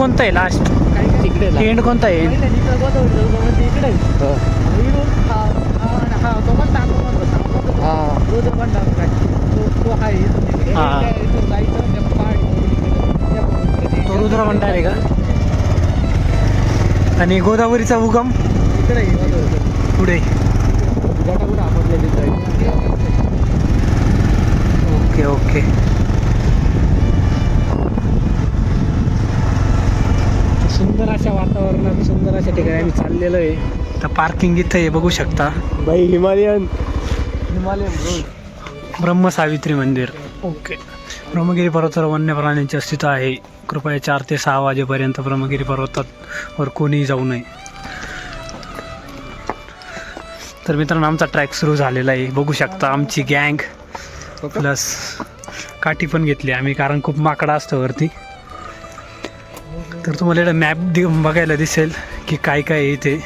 कोणतं आहे लास्ट तिकडे एंड कोणता आहे? हो. हा हा हा तो हा. तो तो आहे. हा. का? आणि गोदावरीचा उगम? इकडे. पुढे. ओके ओके सुंदर अशा वातावरणात सुंदर अशा ठिकाणी आम्ही चाललेलो आहे. तर पार्किंग इथं आहे बघू शकता. बाई हिमालयन. हिमालयन ब्रह्मसावित्री मंदिर. ओके. ब्रह्मगिरी पर्वतावर वन्य प्राण्यांचे अस्तित्व आहे. कृपया चार ते सहा वाजेपर्यंत ब्रह्मगिरी पर्वतावर कोणीही जाऊ नये. तर मित्रांनो आमचा ट्रॅक सुरू झालेला आहे. बघू शकता आमची गँग प्लस काठी पण घेतली आम्ही कारण खूप माकडा असतं वरती. तर तुम्हाला इकडे मॅप दि बघायला दिसेल की काय काय आहे इथे.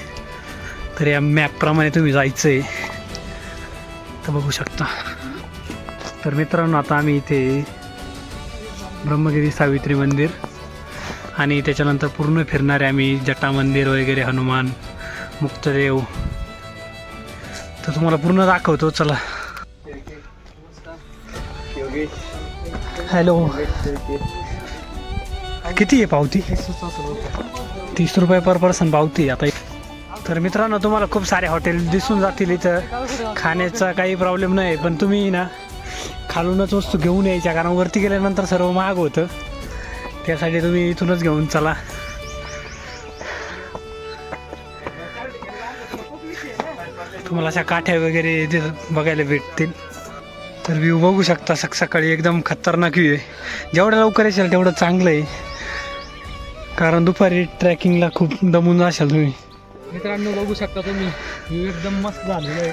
तर या मॅपप्रमाणे तुम्ही जायचं आहे तर बघू शकता. तर मित्रांनो आता आम्ही इथे ब्रह्मगिरी सावित्री मंदिर आणि त्याच्यानंतर पूर्ण फिरणारे आम्ही जटा मंदिर वगैरे हनुमान मुक्तदेव. तर तुम्हाला पूर्ण दाखवतो चला. हॅलो किती आहे पावती? तीस रुपये पर पर्सन पावती आता. तर मित्रांनो तुम्हाला खूप सारे हॉटेल दिसून जातील इथं. खाण्याचा काही प्रॉब्लेम नाही पण तुम्ही ना खालूनच वस्तू घेऊन यायच्या. कारण वरती गेल्यानंतर सर्व महाग होतं. त्यासाठी तुम्ही इथूनच घेऊन चला. तुम्हाला अशा काठ्या वगैरे तिथं बघायला भेटतील. तर व्ह्यू बघू शकता सकाळी. एकदम खतरनाक व्ह्यू आहे. जेवढं लवकर येशाल तेवढं चांगलं आहे. कारण दुपारी ट्रॅकिंगला खूप दमून जाशाल तुम्ही. मित्रांनो बघू शकता तुम्ही. एकदम मस्त झालेलं आहे.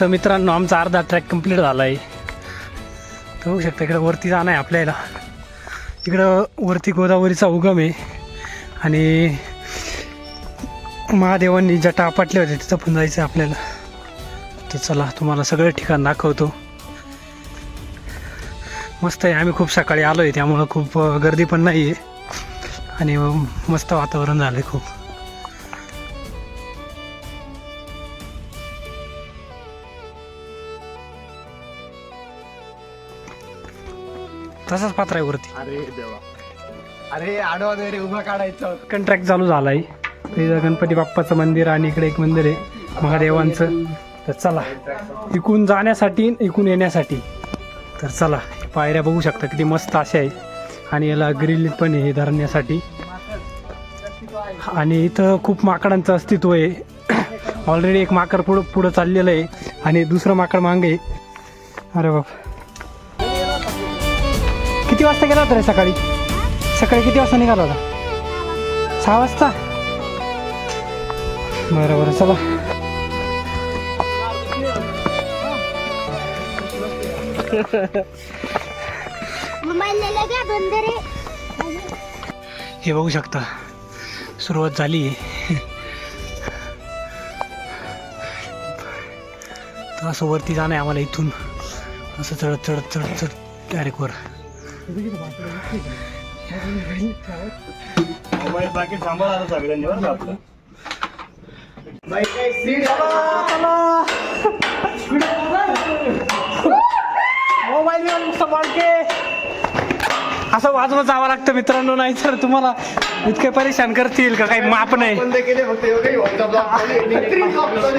तर मित्रांनो आमचा अर्धा ट्रॅक कंप्लीट झाला आहे तर बघू शकता इकडं वरती जाणं आहे आपल्याला. इकडं वरती गोदावरीचा उगम आहे. आणि महादेवांनी जटा आपटल्या होते तिथं पण जायचं आहे आपल्याला. तर चला तुम्हाला सगळं ठिकाण दाखवतो. मस्त आहे आम्ही खूप सकाळी आलो आहे त्यामुळं खूप गर्दी पण नाही आहे आणि मस्त वातावरण झालं आहे खूप. तसाच पात्र आहे वरती. अरे देवा. अरे आडवा रे उभा काढायचा. कंट्रॅक्ट चालू झाला आहे इथं गणपती बाप्पाचं मंदिर आणि इकडे एक मंदिर आहे महादेवांचं. तर चला इकून जाण्यासाठी इकून येण्यासाठी. तर चला पायऱ्या बघू शकता किती मस्त अशा आहे. आणि याला ग्रिल पण आहे धरण्यासाठी. आणि इथं खूप माकडांचं अस्तित्व आहे. ऑलरेडी एक माकड पुढं पुढं चाललेलं आहे. आणि दुसरं माकड मागे अरे बाप. किती वाजता गेला होता रे सकाळी? सकाळी किती वाजता निघाला होता? सहा वाजता? बरं बरं चला. हे बघू शकता सुरुवात झाली. असं वरती जाणं आहे आम्हाला इथून. असं चढत चढत चढत चढत डायरेक्ट वर. मोबाईल पाकिट सांभाळा आता सगळ्यांनी बरं का आपलं मोबाईल असं वाजवत जावं लागतं मित्रांनो नाही तर तुम्हाला इतके परेशान करतील का? काही माप नाही.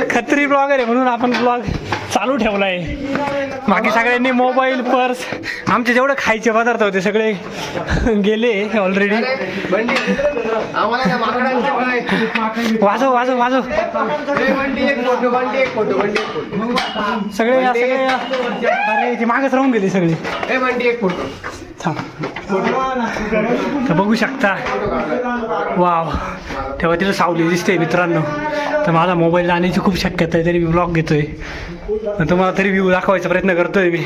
खत्री ब्लॉगर आहे म्हणून आपण ब्लॉग चालू ठेवलाय. बाकी सगळ्यांनी मोबाईल पर्स आमचे जेवढे खायचे पदार्थ होते सगळे गेले ऑलरेडी वाजव वाजव वाजव. सगळे या, सगळे अरे मागच राहून गेले सगळे. एक फोटो थांब. तर बघू शकता. वाव तेव्हा तिला सावली दिसते मित्रांनो. तर माझा मोबाईल जाण्याची खूप शक्यता आहे तरी मी ब्लॉग घेतोय. तर तुम्हाला तरी व्ह्यू दाखवायचा प्रयत्न करतोय मी.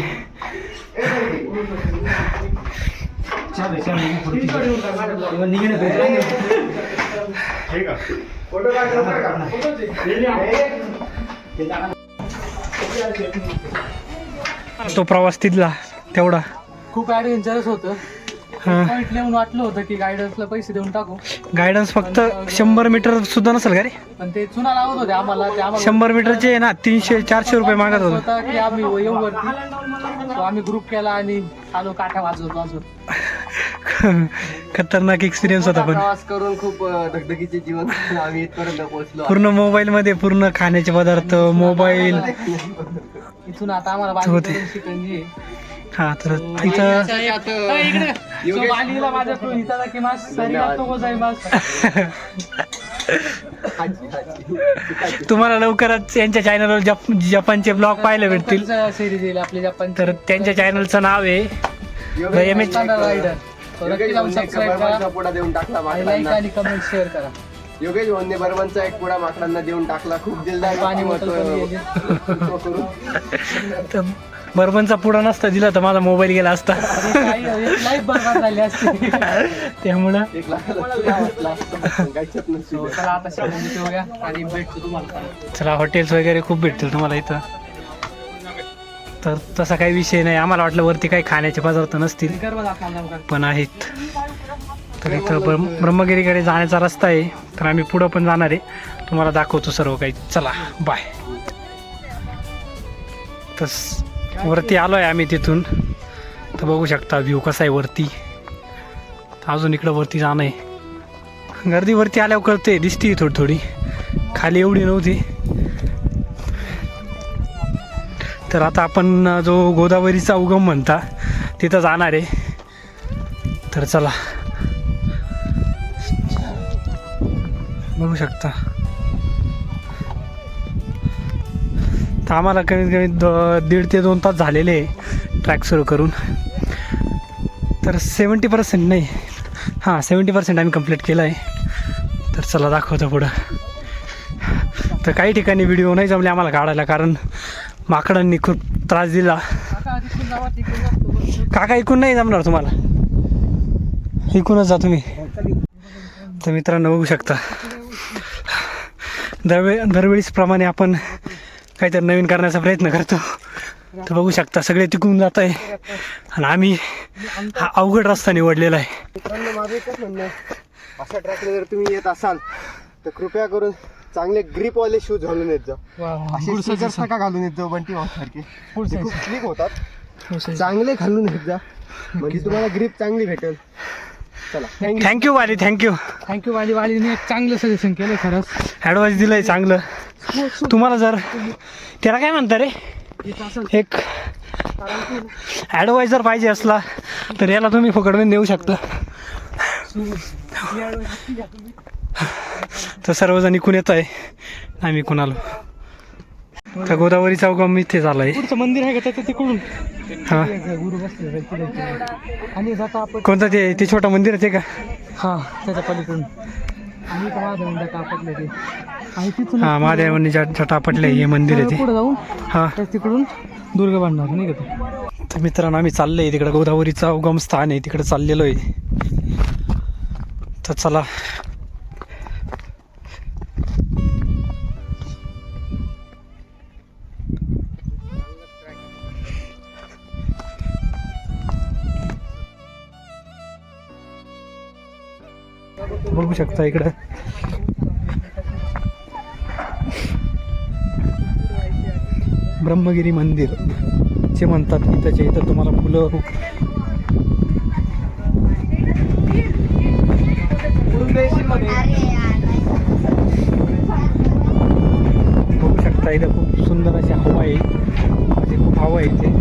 तो प्रवास तिथला तेवढा. खूप ॲडव्हेंचरस होतं. लिहून वाटलं होतं की गायडन्सला पैसे देऊन टाकू. गायडन्स फक्त शंभर मीटर सुद्धा नसेल का रे? पण ते चुना लावत होते आम्हाला ते आम्हाला शंभर मीटरचे आहे ना तीनशे चारशे रुपये मागत होतो. होता की आम्ही येऊ वरती So आम्ही ग्रुप केला आणि आलो काठा वाजवतो अजून खतरनाक एक्सपिरियन्स होता पण. प्रवास करून खूप अ, धगधगीचे जीवन आम्ही इथपर्यंत पोहोचलो. पूर्ण मोबाईल मध्ये पूर्ण खाण्याचे पदार्थ मोबाईल इथून आता आम्हाला हा तर तुम्हाला लवकरच यांच्या चॅनलवर जप जपानचे ब्लॉग पाहायला भेटतील. सिरीज येईल आपली जपान तर त्यांच्या चॅनलचं नाव आहे. एम एच करा. पुडा देऊन टाकला आणि लाईक माकडांना आणि कमेंट शेअर करा. योगेश वंदे बर्मनचा एक पुडा माकडांना देऊन टाकला. खूप दिलदार पाणी बर्बनचा पुढा नसता दिला तर माझा मोबाईल गेला असता. त्यामुळं नसतो. चला आता शाळेत घेऊया आणि भेटतो तुम्हाला चला हॉटेल्स वगैरे खूप भेटतील तुम्हाला इथं. तर तसा काही विषय नाही. आम्हाला वाटलं वरती काही खाण्याचे पदार्थ नसतील. पण आहेत. तर इथं ब्रह्म ब्रह्मगिरीकडे जाण्याचा रस्ता आहे. तर आम्ही पुढं पण जाणार आहे. तुम्हाला दाखवतो सर्व काही. चला बाय तर स- वरती आलो आहे आम्ही तिथून. तर बघू शकता व्ह्यू कसा आहे वरती. तर अजून इकडं वरती जाणं आहे. गर्दी वरती आल्यावर कळते दिसते थोडी थोडी खाली एवढी नव्हती. तर आता आपण जो गोदावरीचा उगम म्हणता तिथं जाणार आहे. तर चला. बघू शकता. आम्हाला कमीत कमी द दीड ते दोन तास झालेले आहे ट्रॅक सुरू करून. तर सेवन्टी पर्सेंट नाही. हां सेवन्टी पर्सेंट आम्ही कंप्लीट केलं आहे. तर चला दाखवतो पुढं. तर काही ठिकाणी व्हिडिओ नाही जमले आम्हाला काढायला कारण माकडांनी खूप त्रास दिला. काका ऐकून नाही जमणार तुम्हाला? ऐकूनच जा तुम्ही. तर मित्रांनो बघू शकता. दरवे दरवेळीच प्रमाणे आपण काहीतरी नवीन करण्याचा प्रयत्न करतो. तर बघू शकता सगळे टिकून जात आहे आणि आम्ही हा अवघड रस्ता निवडलेला आहे. मित्रांनो माझं एकच म्हणणं आहे. अशा ट्रॅकला जर तुम्ही येत असाल तर कृपया करून चांगले ग्रीप वाले शूज घालून येत जा. घालून येत जाऊ बंटी सारखे. खूप स्लिप होतात. चांगले घालून येत जा. म्हणजे तुम्हाला ग्रीप चांगली भेटेल. चला थँक्यू थँक्यू वाली थँक्यू थँक्यू वाली वालीने एक चांगलं सजेशन केलं खरंच. ॲडवाईस दिलं आहे चांगलं. तुम्हाला जर त्याला काय म्हणता रे? एक ॲडवाईस जर पाहिजे असला तर याला तुम्ही फुकटमध्ये देऊ शकता. तर सर्वजण इकून येत आहे. आम्ही इकून आलो. तर गोदावरीचा उगम इथे झाला आहे मंदिर आहे का त्याचं तिकडून? हां. कोणतं ते ते छोटं मंदिर आहे ते का? हा त्याच्या पलीकडून. हां महादेवांनी छटा पटले हे मंदिर आहे ते. जाऊन हां. तिकडून दुर्गा बांधणार नाही का तर मित्रांनो आम्ही चाललोय. तिकडे गोदावरीचा उगम स्थान आहे. तिकडे चाललेलो आहे तर चला शकता इकडं? ब्रह्मगिरी मंदिर. जे म्हणतात की त्याच्या इथं तुम्हाला फुलं बघू शकता इथं खूप सुंदर अशी हवा आहे. म्हणजे खूप हवा आहे इथे.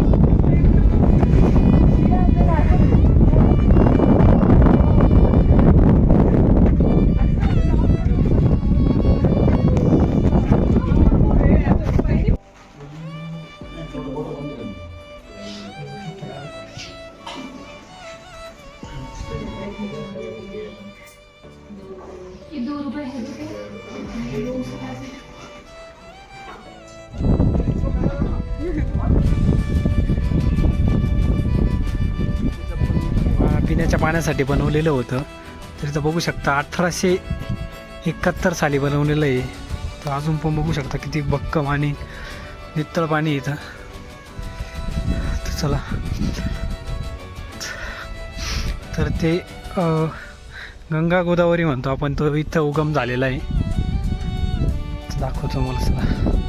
पाण्यासाठी बनवलेलं होतं. तर इथं बघू शकता अठराशे एकाहत्तर साली बनवलेलं आहे. तर अजून पण बघू शकता किती भक्कम आणि नितळ पाणी इथं. तर चला. तर ते गंगा गोदावरी म्हणतो आपण तो इथं उगम झालेला आहे. दाखवतो मला चला.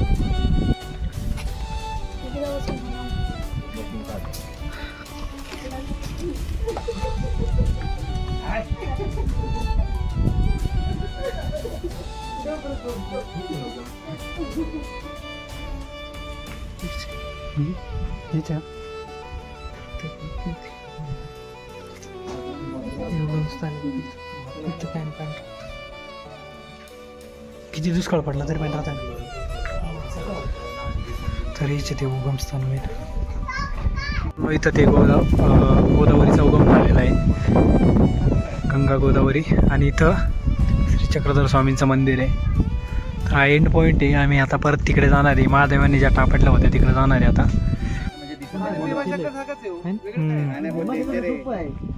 किती दुष्काळ पडला तरी पण राहता तरी इथे ते उगमस्थान मग इथं ते गोदा गोदावरीचा उगम झालेला आहे. गंगा गोदावरी आणि इथं श्री चक्रधर स्वामींचं मंदिर आहे. हा एंड पॉईंट आहे. आम्ही आता परत तिकडे जाणार आहे. महादेवांनी ज्या टापटल्या होत्या तिकडे जाणार आहे आता.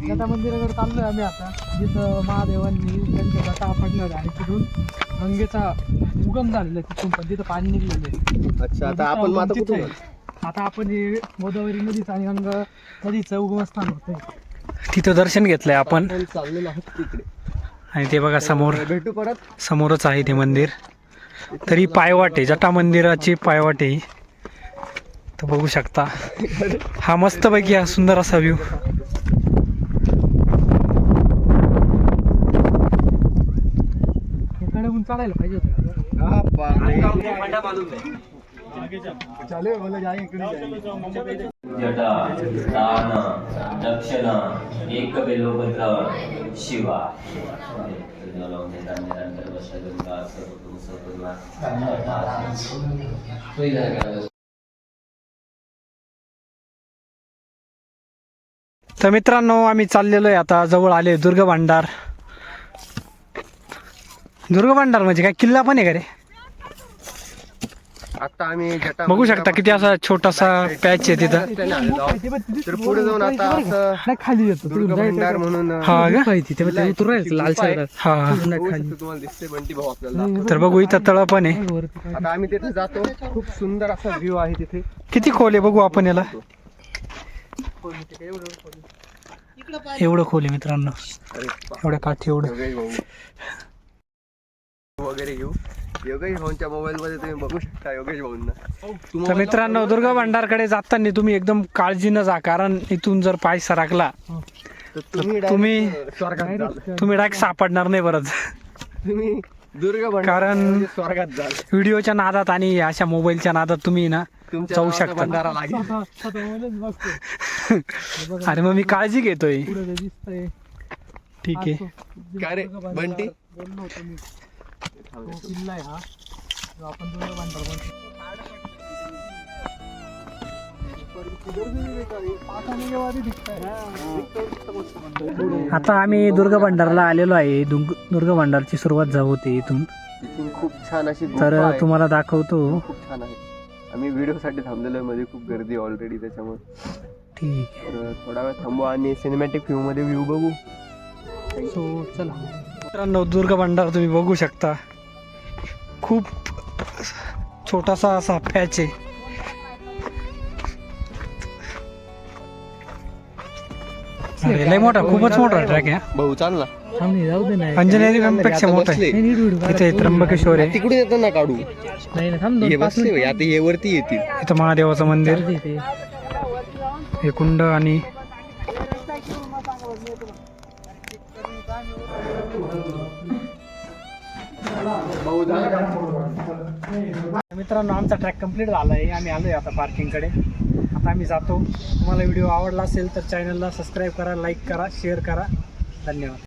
गटा मंदिराकडे चाललोय आम्ही आता जिथं महादेवांनी त्यांच्या आणि तिथून गंगेचा उगम झालेला आहे तिथून पण तिथं पाणी निघलेलं आहे अच्छा आता आपण आता आपण हे गोदावरी नदीचं आणि गंगा नदीचं उगमस्थान होतंय. तिथं दर्शन घेतलंय आपण. आपण चाललेलो आहोत तिकडे आणि ते बघा समोर भेटू परत. समोरच आहे ते मंदिर. तरी पायवाट आहे जटा मंदिराची पायवाट आहे ही. तर बघू शकता हा मस्तपैकी हा सुंदर असा व्ह्यू चालायला पाहिजे होतं हा, बापरे. चालू आहे, बोला, जाएंगे, इकडे जाएंगे. जटा दान दक्षिण एक बेलोपत्र शिवा तर मित्रांनो आम्ही चाललेलो आहे आता जवळ आले दुर्ग भांडार दुर्ग भांडार म्हणजे काय? किल्ला पण आहे का रे? आता आम्ही जटा बघू शकता किती असा छोटासा पॅच आहे तिथं. तर पुढे जाऊन आता असं खाली येतो दुर्ग भंडार म्हणून हा राहायचं लाल हा. तुम्हाला दिसते बंटी भाऊ आपल्याला. तर बघू इथं तळ पण आहे. आता आम्ही तिथे जातो. खूप सुंदर असा व्ह्यू आहे तिथे. किती खोल आहे बघू आपण याला. एवढं खोल आहे मित्रांनो. एवढ्या काठी एवढं. वगैरे घेऊ. योगेश भाऊंच्या मोबाईल मध्ये तुम्ही बघू शकता योगेश भाऊंना. तर मित्रांनो दुर्गा भांडारकडे जाताना तुम्ही एकदम काळजीनं जा कारण इथून जर पाय सरकला तर तुम्ही तुम्ही- डायरेक्ट सापडणार नाही परत. तुम्ही दुर्ग भंडार कारण- म्हणजे स्वर्गात जाल व्हिडिओच्या नादात आणि अशा मोबाईलच्या नादात तुम्ही ना जाऊ शकता. अरे मग मी काळजी घेतोय. जे ठीक आहे. काय रे? बंटी? तो किल्ला आहे हा. जो आपण दुर्गा म्हणतो. आता आम्ही दुर्गा भांडारला आलेलो आहे. दुंग दुर्गा भांडारची सुरुवात जाऊ होते इथून. खूप छान अशी तर. तुम्हाला दाखवतो. खूप छान आहे. आम्ही व्हिडिओ साठी थांबलेलो आहे मध्ये. खूप गर्दी ऑलरेडी त्याच्यामुळे. ठीक थोडा वेळ थांबू आणि सिनेमॅटिक व्ह्यू मध्ये व्ह्यू बघू. सो चला. मित्रांनो दुर्गा भांडार तुम्ही बघू शकता. खूप छोटासा असा पॅच आहे. अरे, लय मोठा खूपच मोठा ट्रॅक आहे. भाऊ चाल ना थांबणे जाऊ दे नाही अंजनेरी पेक्षा मोठा आहे. नाही, नीट व्हिडिओ काढ. इथे त्र्यंबकेश्वर आहे. तिकडून येतं ना काढू. नाही ना थांब हे पाच बसले आता हे वरती येतील. इथं महादेवाचं मंदिर. हे कुंड आणि मित्रांनो आमचा ट्रॅक कंप्लीट झाला आहे आम्ही आलोय आता पार्किंगकडे आता आम्ही जातो. तुम्हाला व्हिडिओ आवडला असेल तर चॅनलला सबस्क्राईब करा लाईक करा शेअर करा. धन्यवाद.